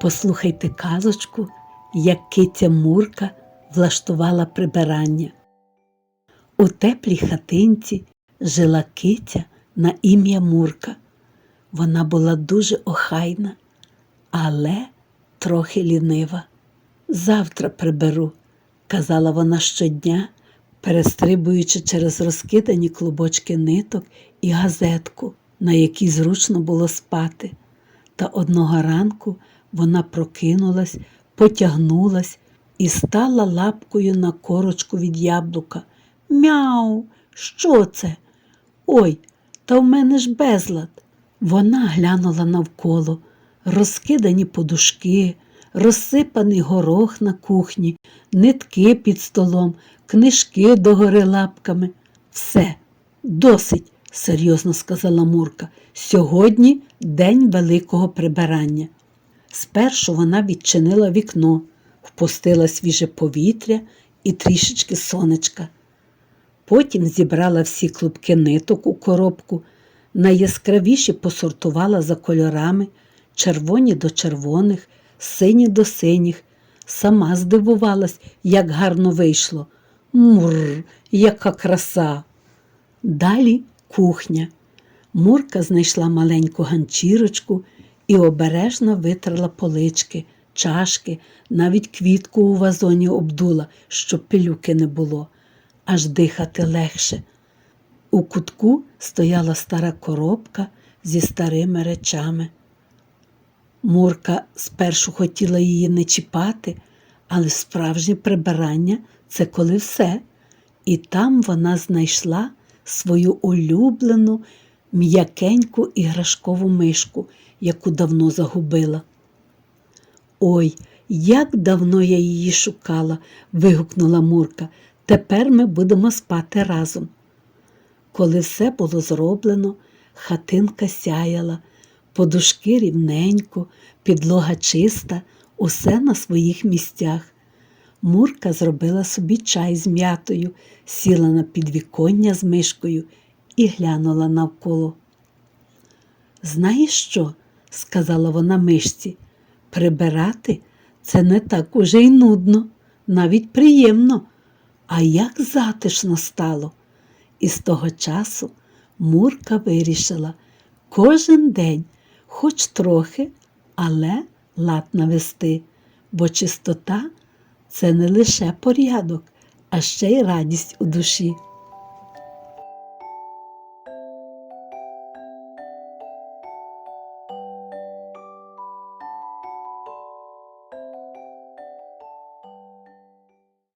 Послухайте казочку, як киця Мурка влаштувала прибирання. У теплій хатинці жила киця на ім'я Мурка. Вона була дуже охайна, але трохи лінива. Завтра приберу, казала вона щодня, перестрибуючи через розкидані клубочки ниток і газетку, на якій зручно було спати. Та одного ранку вона прокинулась, потягнулась і стала лапкою на корочку від яблука. Мяу, що це? Ой, та в мене ж безлад. Вона глянула навколо, розкидані подушки, розсипаний горох на кухні, нитки під столом, книжки догори лапками. Все, досить, серйозно сказала Мурка. Сьогодні день великого прибирання. Спершу вона відчинила вікно, впустила свіже повітря і трішечки сонечка. Потім зібрала всі клубки ниток у коробку, найяскравіші посортувала за кольорами, червоні до червоних, сині до синіх. Сама здивувалась, як гарно вийшло. Мур, яка краса. Далі кухня. Мурка знайшла маленьку ганчірочку і обережно витерла полички, чашки, навіть квітку у вазоні обдула, щоб пилюки не було, аж дихати легше. У кутку стояла стара коробка зі старими речами. Мурка спершу хотіла її не чіпати, але справжнє прибирання це коли все. І там вона знайшла свою улюблену м'якеньку іграшкову мишку, яку давно загубила. Ой, як давно я її шукала, вигукнула Мурка. Тепер ми будемо спати разом. Коли все було зроблено, хатинка сяяла, подушки рівненько, підлога чиста, усе на своїх місцях. Мурка зробила собі чай з м'ятою, сіла на підвіконня з мишкою і глянула навколо. Знаєш що? сказала вона мишці, прибирати це не так уже й нудно, навіть приємно, а як затишно стало. І з того часу Мурка вирішила кожен день, хоч трохи, але лад навести, бо чистота це не лише порядок, а ще й радість у душі.